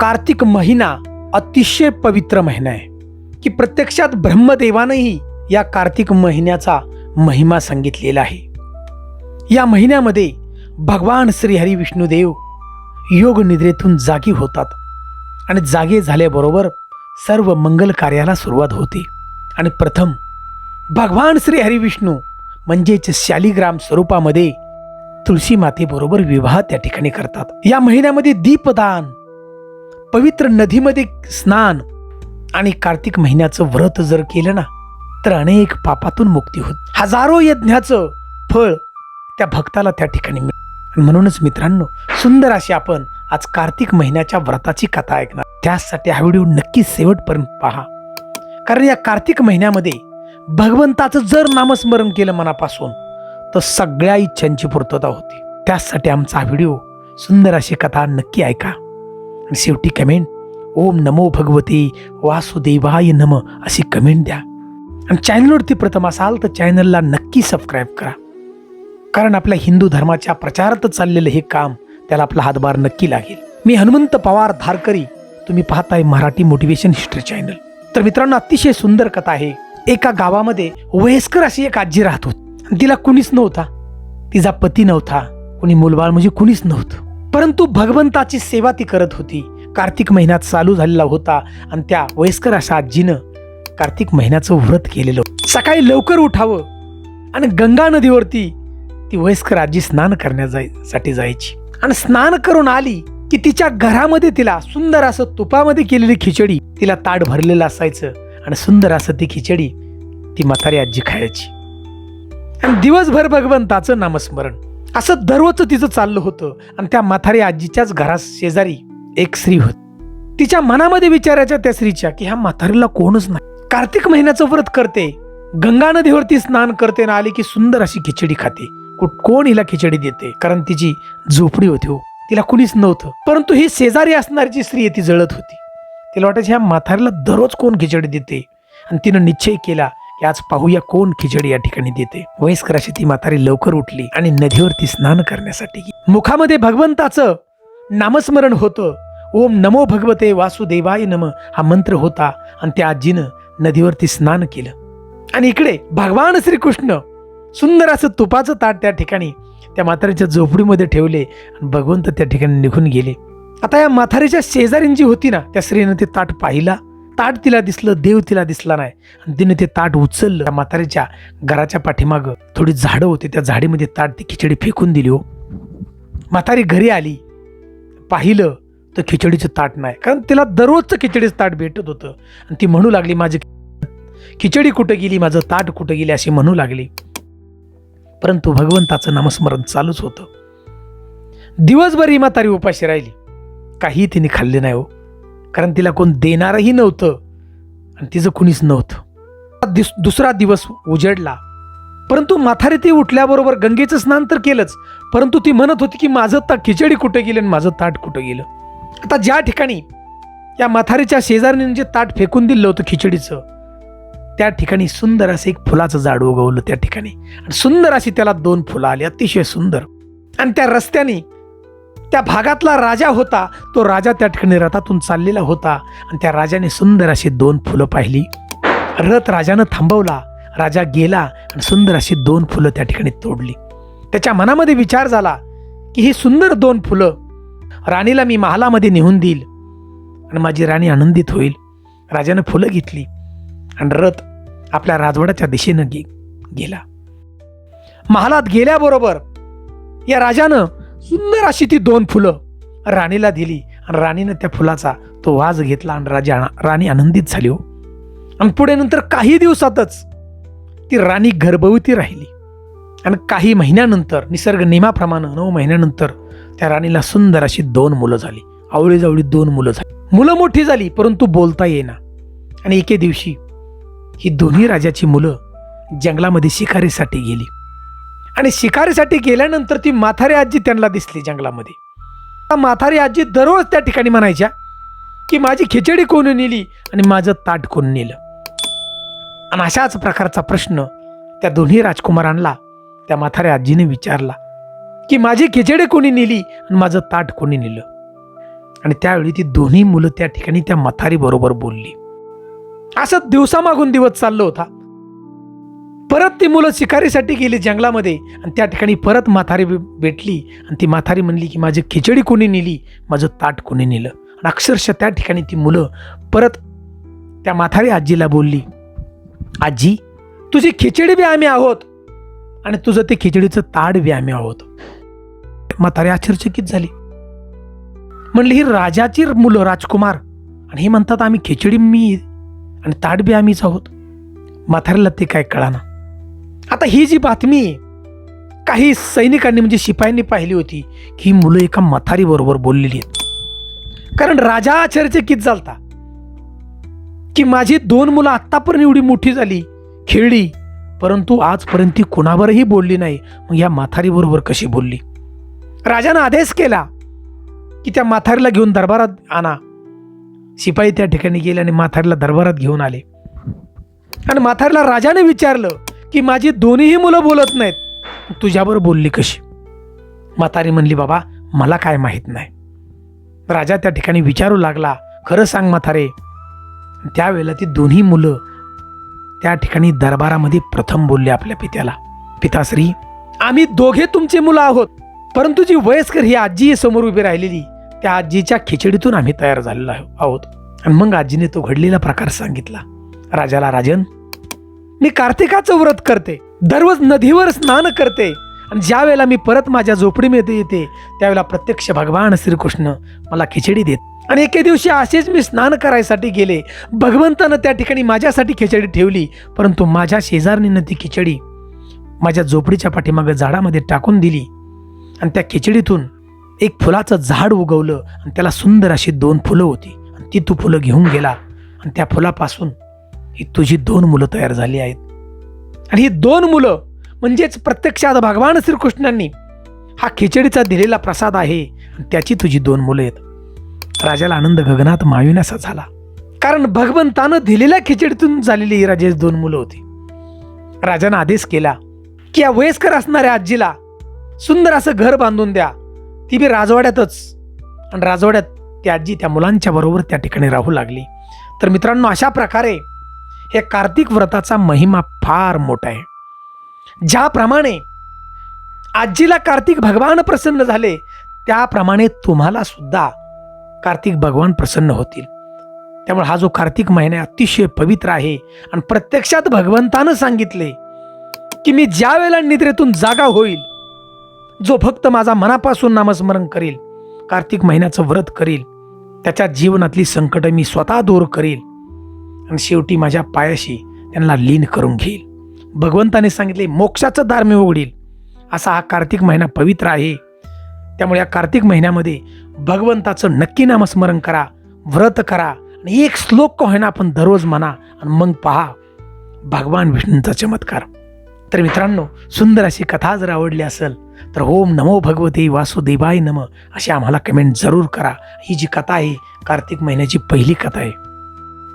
कार्तिक महिना अतिशय पवित्र महिना आहे. की प्रत्यक्षात ब्रह्मदेवानंही या कार्तिक महिन्याचा महिमा सांगितलेला आहे. या महिन्यामध्ये भगवान श्रीहरी विष्णुदेव योग निद्रेतून जागी होतात. आणि जागे झाल्याबरोबर सर्व मंगल कार्याला सुरुवात होते. आणि प्रथम भगवान श्री हरी विष्णू म्हणजेच शालिग्राम स्वरूपामध्ये तुळशी मातेबरोबर विवाह त्या ठिकाणी करतात. या महिन्यामध्ये दीपदान पवित्र नदीमध्ये स्नान आणि कार्तिक महिन्याचं व्रत जर केलं ना तर अनेक पापातून मुक्ती होत. हजारो यज्ञाचं फळ त्या भक्ताला त्या ठिकाणी मिळ म्हणूनच मित्रांनो सुंदर अशी आपण आज कार्तिक महिन्याच्या व्रताची कथा ऐकणार. त्यासाठी हा व्हिडिओ नक्की शेवटपर्यंत पहा. कारण या कार्तिक महिन्यामध्ये भगवंताचं जर नामस्मरण केलं मनापासून तर सगळ्या इच्छांची पूर्तता होती. त्यासाठी आमचा हा व्हिडिओ सुंदर अशी कथा नक्की ऐका. आणि शेवटी कमेंट. ओम नमो भगवते वासुदेवाय नम अशी कमेंट द्या. आणि चॅनलवरती प्रथम असाल तर चॅनलला नक्की सबस्क्राईब करा. कारण आपल्या हिंदू धर्माच्या प्रचारात चाललेलं हे काम त्याला आपला हातभार नक्की लागेल. मी हनुमंत पवार धारकरी. तुम्ही पाहताय मराठी मोटिवेशन हिस्ट्री चॅनल तर मित्रांनो अतिशय सुंदर कथा आहे. एका गावामध्ये वयस्कर अशी एक आजी राहत होती. तिला कुणीच नव्हता. तिचा पती नव्हता. कुणी मुलबाळ म्हणजे कुणीच नव्हतं. परंतु भगवंताची सेवा ती करत होती. कार्तिक महिन्यात चालू झालेला होता आणि त्या वयस्कर अशा आजीनं कार्तिक महिन्याचं व्रत केलेलं सकाळी लवकर उठावं आणि गंगा नदीवरती ती वयस्कर आजी स्नान करण्यासाठी जायची. आणि स्नान करून आली की तिच्या घरामध्ये तिला सुंदर असं तुपामध्ये केलेली खिचडी तिला ताट भरलेलं असायचं आणि सुंदर असं ती खिचडी ती म्हातारी आजी खायची. आणि दिवसभर भगवंताचं नामस्मरण. असं दररोज तिचं चाललं होतं. आणि त्या म्हातारी आजीच्याच घरात शेजारी एक स्त्री होत. तिच्या मनामध्ये विचारायच्या त्या स्त्रीच्या की ह्या म्हातारीला कोणच नाही. कार्तिक महिन्याचं व्रत करते. गंगा नदीवरती स्नान करते ना आली की सुंदर अशी खिचडी खाते. कोण हिला खिचडी देते? कारण तिची झोपडी होती हो. तिला कुणीच नव्हतं. परंतु ही शेजारी असणारी जी स्त्री ती जळत होती. तिला वाटायचं ह्या म्हातारीला दररोज कोण खिचडी देते? आणि तिनं निश्चय केला की आज पाहूया कोण खिचडी या ठिकाणी देते. वयस्कर अशी ती म्हातारी लवकर उठली आणि नदीवरती स्नान करण्यासाठी मुखामध्ये भगवंताचं नामस्मरण होतं. ओम नमो भगवते वासुदेवाय नम हा मंत्र होता आणि त्या आजीनं नदीवरती स्नान केलं. आणि इकडे भगवान श्रीकृष्ण सुंदर असं तुपाचं ताट त्या ठिकाणी त्या म्हातारीच्या झोपडीमध्ये ठेवले आणि भगवंत त्या ठिकाणी निघून गेले. आता या म्हातारीच्या शेजारींची होती ना त्या स्त्रीनं ते ताट पाहिला. ताट तिला दिसलं देव तिला दिसला नाही. आणि तिने ते ताट उचललं. त्या म्हातारीच्या घराच्या पाठीमागं थोडी झाडं होती. त्या झाडीमध्ये ताट ती खिचडी फेकून दिली हो. म्हातारी घरी आली. पाहिलं तर खिचडीचं ताट नाही. कारण तिला दररोजचं खिचडीचं ताट भेटत होतं. आणि ती म्हणू लागली माझी खिचडी कुठं गेली? माझं ताट कुठं गेली? अशी म्हणू लागली. परंतु भगवंताचं नामस्मरण चालूच होतं. दिवसभर ही म्हातारी उपाशी राहिली. काही तिने खाल्ले नाही हो. कारण तिला कोण देणारही नव्हतं आणि तिचं कुणीच नव्हतं. दिस दुसरा दिवस उजडला. परंतु माथारी ती उठल्याबरोबर गंगेचं स्नान तर केलंच परंतु ती म्हणत होती की माझं ताट खिचडी कुठं गेली आणि माझं ताट कुठं गेलं. आता ज्या ठिकाणी या माथारीच्या शेजारीने जे ताट फेकून दिलं होतं खिचडीचं त्या ठिकाणी सुंदर असं एक फुलाचं झाड उगवलं त्या ठिकाणी. आणि सुंदर अशी त्याला दोन फुलं आली अतिशय सुंदर. आणि त्या रस्त्याने त्या भागातला राजा होता. तो राजा त्या ठिकाणी रथातून चाललेला होता आणि त्या राजाने सुंदर अशी दोन फुलं पाहिली. रथ राजानं थांबवला. राजा गेला आणि सुंदर अशी दोन फुलं त्या ठिकाणी तोडली. त्याच्या मनामध्ये विचार झाला की ही सुंदर दोन फुलं राणीला मी महालामध्ये नेऊन देईल आणि माझी राणी आनंदित होईल. राजानं फुलं घेतली आणि रथ आपल्या राजवाड्याच्या दिशेनं गे गेला. महालात गेल्याबरोबर या राजानं सुंदर अशी ती दोन फुलं राणीला दिली आणि राणीनं त्या फुलाचा तो वाज घेतला आणि राजा राणी आनंदित झाली हो. आणि पुढे नंतर काही दिवसातच ती राणी गर्भवती राहिली. आणि काही महिन्यानंतर निसर्ग नियमाप्रमाणे नऊ महिन्यानंतर त्या राणीला सुंदर अशी दोन मुलं झाली. आवळीजावळी दोन मुलं झाली. मुलं मोठी झाली परंतु बोलता येईना. आणि एके दिवशी ही दोन्ही राजाची मुलं जंगलामध्ये शिकारीसाठी गेली. आणि शिकारीसाठी गेल्यानंतर ती माथारी आजी त्यांना दिसली जंगलामध्ये. माथारी आजी दररोज त्या ठिकाणी म्हणायच्या की माझी खिचडी कोण नेली आणि माझं ताट कोण नेलं? आणि अशाच प्रकारचा प्रश्न त्या दोन्ही राजकुमारांना त्या म्हाताऱ्या आजीने विचारला की माझी खिचडी कोणी नेली आणि माझं ताट कोणी नेलं? आणि त्यावेळी ती दोन्ही मुलं त्या ठिकाणी त्या म्हातारी बरोबर बोलली. असं दिवसामागून दिवस चाललं होता. परत ती मुलं शिकारीसाठी गेली जंगलामध्ये आणि त्या ठिकाणी परत म्हातारी भेटली आणि ती म्हातारी म्हणली की माझी खिचडी कोणी नेली? माझं ताट कोणी नेलं? आणि अक्षरशः त्या ठिकाणी ती मुलं परत त्या म्हातारी आजीला बोलली आजी तुझी खिचडी बी आम्ही आहोत आणि तुझं ते खिचडीचं ताट बी आम्ही आहोत. म्हातारी आश्चर्यचकित झाली. म्हणली ही राजाची मुलं राजकुमार आणि हे म्हणतात आम्ही खिचडी मी आणि ताट बी आम्हीच आहोत. म्हातारीला ते काय कळाना. आता ही जी बातमी काही सैनिकांनी म्हणजे शिपायांनी पाहिली होती की ही मुलं एका म्हातारी बरोबर बोललेली आहेत. कारण राजा आश्चर्यचकित झालता? की माझी दोन मुलं आत्तापर्यंत एवढी मोठी झाली खेळली परंतु आजपर्यंत ती कुणावरही बोलली नाही. मग या म्हातारी बरोबर कशी बोलली? राजानं आदेश केला की त्या माथारीला घेऊन दरबारात आणा. शिपाई त्या ठिकाणी गेले आणि माथारीला दरबारात घेऊन आले. आणि माथारीला राजाने विचारलं की माझी दोन्हीही मुलं बोलत नाहीत. तुझ्याबरोबर बोलली कशी? म्हातारी म्हणली बाबा मला काय माहीत नाही. राजा त्या ठिकाणी विचारू लागला खरं सांग म्हातारे. त्यावेळेला ती दोन्ही मुलं त्या ठिकाणी दरबारामध्ये प्रथम बोलले आपल्या पित्याला पिताश्री आम्ही दोघे तुमचे मुलं आहोत परंतु जी वयस्कर ही आजी समोर उभी राहिलेली त्या आजीच्या खिचडीतून आम्ही तयार झालेलो आहोत. आणि मग आजीने तो घडलेला प्रकार सांगितला. राजाला राजन मी कार्तिकाचं व्रत करते. दररोज नदीवर स्नान करते. आणि ज्या वेळेला मी परत माझ्या झोपडीमध्ये येते त्यावेळेला प्रत्यक्ष भगवान श्रीकृष्ण मला खिचडी देत. आणि एके दिवशी असेच मी स्नान करायसाठी गेले. भगवंतानं त्या ठिकाणी माझ्यासाठी खिचडी ठेवली परंतु माझ्या शेजारणीनं ती खिचडी माझ्या झोपडीच्या पाठीमागं झाडामध्ये टाकून दिली. आणि त्या खिचडीतून एक फुलाचं झाड उगवलं आणि त्याला सुंदर अशी दोन फुलं होती. आणि ती तू फुलं घेऊन गेला. आणि त्या फुलापासून ही तुझी दोन मुलं तयार झाली आहेत. आणि ही दोन मुलं म्हणजेच प्रत्यक्षात भगवान श्रीकृष्णांनी हा खिचडीचा दिलेला प्रसाद आहे आणि त्याची तुझी दोन मुलं आहेत. राजाला आनंद गगनात माविनासा झाला. कारण भगवंतानं दिलेल्या खिचडीतून झालेली ही राजेस दोन मुलं होती. राजानं आदेश केला की या वयस्कर असणाऱ्या आजीला सुंदर असं घर बांधून द्या. ती बी राजवाड्यातच. आणि राजवाड्यात ती आजी त्या मुलांच्या बरोबर त्या ठिकाणी राहू लागली. तर मित्रांनो अशा प्रकारे हे कार्तिक व्रताचा महिमा फार मोठा आहे. ज्याप्रमाणे आजीला कार्तिक भगवान प्रसन्न झाले त्याप्रमाणे तुम्हाला सुद्धा कार्तिक भगवान प्रसन्न होतील. त्यामुळे हा जो कार्तिक महिना अतिशय पवित्र आहे. आणि प्रत्यक्षात भगवंतानं सांगितले की मी ज्या वेळेला निद्रेतून जागा होईल जो फक्त माझा मनापासून नामस्मरण करेल कार्तिक महिन्याचं व्रत करील त्याच्या जीवनातली संकट मी स्वतः दूर करेल आणि शेवटी माझ्या पायाशी त्यांना लीन करून घेईल. भगवंताने सांगितले मोक्षाचं दार मी उघडील. असा हा कार्तिक महिना पवित्र आहे. त्यामुळे या कार्तिक महिन्यामध्ये भगवंताचं नक्की नामस्मरण करा व्रत करा आणि एक श्लोक का होईना आपण दररोज म्हणा आणि मग पहा. भगवान विष्णूंचा चमत्कार. तर मित्रांनो सुंदर अशी कथा जर आवडली असेल तर ओम नमो भगवते वासुदेवाय नम अशी आम्हाला कमेंट जरूर करा. ही जी कथा आहे कार्तिक महिन्याची पहिली कथा आहे.